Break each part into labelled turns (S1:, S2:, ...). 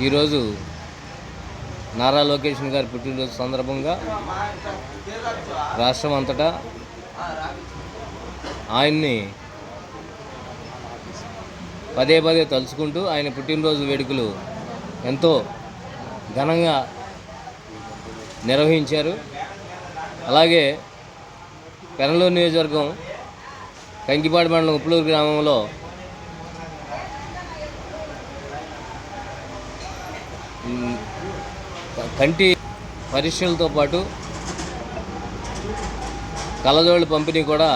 S1: ఈరోజు నారా లోకేష్ గారి పుట్టినరోజు సందర్భంగా రాష్ట్రం అంతటా ఆయన్ని పదే పదే తలుచుకుంటూ ఆయన పుట్టినరోజు వేడుకలు ఎంతో ఘనంగా నిర్వహించారు. అలాగే పెనలూరు నియోజకవర్గం కంకిపాడు మండలం ఉప్పులూరు గ్రామంలో కంటి పరీక్షలతో పాటు కళ్ళజోళ్ళ పంపిణీ కూడా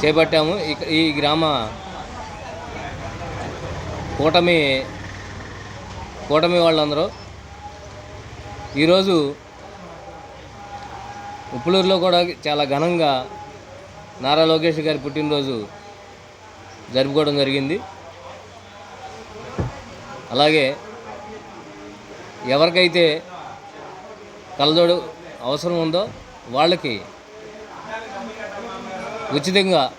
S1: చేపట్టాము. ఈ గ్రామ కూటమి కూటమి వాళ్ళందరూ. ఈరోజు ఉప్పులూరులో కూడా చాలా ఘనంగా నారా లోకేష్ గారి పుట్టినరోజు జరుపుకోవడం జరిగింది. అలాగే ఎవరికైతే కలదోడు అవసరం ఉందో వాళ్ళకి ఉచితంగా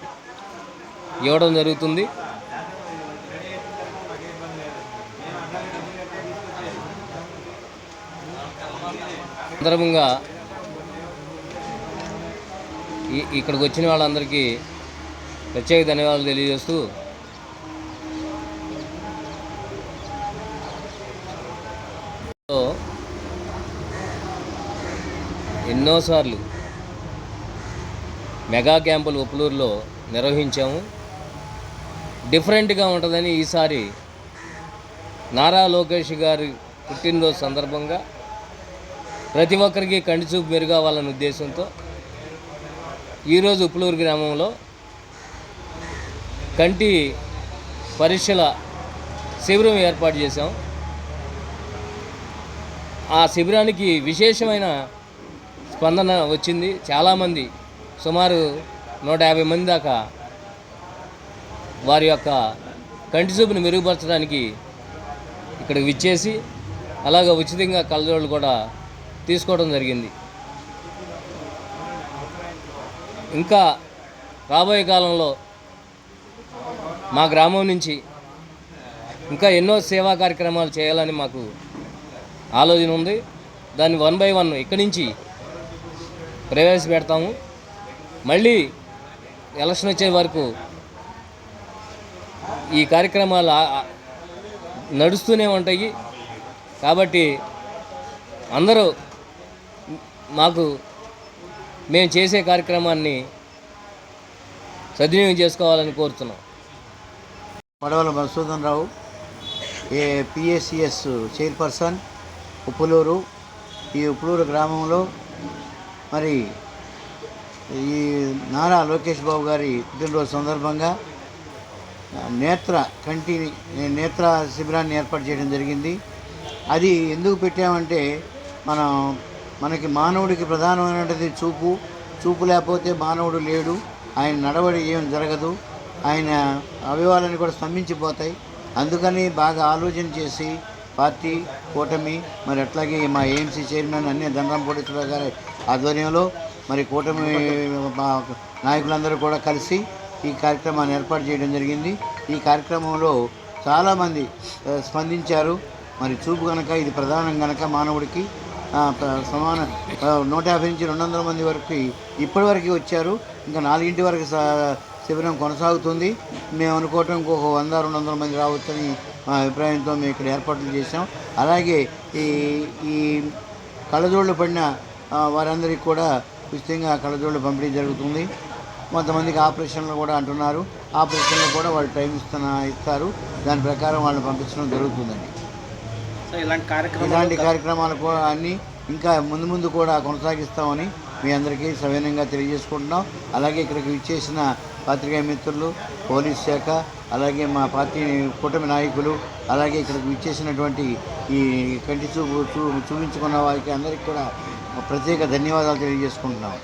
S1: ఇవ్వడం జరుగుతుంది. సందర్భంగా ఈ- ఇక్కడికి వచ్చిన వాళ్ళందరికీ ప్రత్యేక ధన్యవాదాలు తెలియజేస్తూ ఎన్నోసార్లు మెగా క్యాంపులు ఉప్పులూరులో నిర్వహించాము. డిఫరెంట్గా ఉంటుందని ఈసారి నారా లోకేష్ గారి పుట్టినరోజు సందర్భంగా ప్రతి ఒక్కరికి కంటి చూపు మెరుగవ్వాలనే ఉద్దేశంతో ఈరోజు ఉప్పులూరు గ్రామంలో కంటి పరీక్షల శిబిరం ఏర్పాటు చేశాం. ఆ శిబిరానికి విశేషమైన స్పందన వచ్చింది. చాలామంది సుమారు నూట యాభై మంది దాకా వారి యొక్క కంటి చూపును మెరుగుపరచడానికి ఇక్కడికి విచ్చేసి అలాగ ఉచితంగా కళ్ళజోళ్ళు కూడా తీసుకోవడం జరిగింది. ఇంకా రాబోయే కాలంలో మా గ్రామం నుంచి ఇంకా ఎన్నో సేవా కార్యక్రమాలు చేయాలని మాకు ఆలోచన ఉంది. దాన్ని వన్ బై వన్ ఇక్కడి నుంచి ప్రవేశపెడతాము. మళ్ళీ ఎలక్షన్ వచ్చే వరకు ఈ కార్యక్రమాలు నడుస్తూనే ఉంటాయి. కాబట్టి అందరూ మాకు మేము చేసే కార్యక్రమాన్ని సద్వినియోగం చేసుకోవాలని కోరుతున్నాం.
S2: Padavala Madhusudan Rao A P S C S chairperson Uppuluru ఈ ఉప్పులూరు గ్రామంలో మరి ఈ నారా లోకేష్ బాబు గారి పుట్టినరోజు సందర్భంగా నేత్ర కంటి నేత్ర శిబిరాన్ని ఏర్పాటు చేయడం జరిగింది. అది ఎందుకు పెట్టామంటే మనం మనకి మానవుడికి ప్రధానమైనది చూపు. చూపు లేకపోతే మానవుడు లేడు. ఆయన నడవడి ఏం జరగదు. ఆయన అవయవాలన్నీ కూడా స్తంభించిపోతాయి. అందుకని బాగా ఆలోచన చేసి పార్టీ కూటమి మరి అట్లాగే మా ఏఎంసీ చైర్మన్ అన్ని దండ్రం గారి ఆధ్వర్యంలో మరి కూటమి నాయకులందరూ కూడా కలిసి ఈ కార్యక్రమాన్ని ఏర్పాటు చేయడం జరిగింది. ఈ కార్యక్రమంలో చాలామంది స్పందించారు. మరి చూపు కనుక ఇది ప్రధానం కనుక మానవుడికి సమాన నూట యాభై నుంచి రెండు వందల మంది వరకు ఇప్పటి వరకు వచ్చారు. ఇంకా నాలుగింటి వరకు శిబిరం కొనసాగుతుంది. మేము అనుకోవటం ఇంకొక వంద రెండు వందల మంది రావచ్చని మా అభిప్రాయంతో మేము ఇక్కడ ఏర్పాట్లు చేసాం అలాగే ఈ ఈ కళ్ళజోళ్ళు పడిన వారందరికీ కూడా ఉచితంగా కళ్ళజోళ్ళు పంపిణీ జరుగుతుంది. కొంతమందికి ఆపరేషన్లు కూడా అంటున్నారు. ఆపరేషన్లు కూడా వాళ్ళు టైం ఇస్తున్న ఇస్తారు. దాని ప్రకారం వాళ్ళని పంపించడం జరుగుతుందండి.
S3: ఇలాంటి కార్యక్రమాలు
S2: ఇలాంటి కార్యక్రమాలు కూడా అన్నీ ఇంకా ముందు ముందు కూడా కొనసాగిస్తామని మీ అందరికీ సవినయంగా తెలియజేసుకుంటున్నాం. అలాగే ఇక్కడికి విచ్చేసిన పాత్రికేయ మిత్రులు పోలీస్ శాఖ అలాగే మా పార్టీ కూటమి నాయకులు అలాగే ఇక్కడికి విచ్చేసినటువంటి ఈ కంటి చూపు చూ చూపించుకున్న వారికి అందరికీ కూడా ప్రత్యేక ధన్యవాదాలు తెలియజేసుకుంటున్నాం.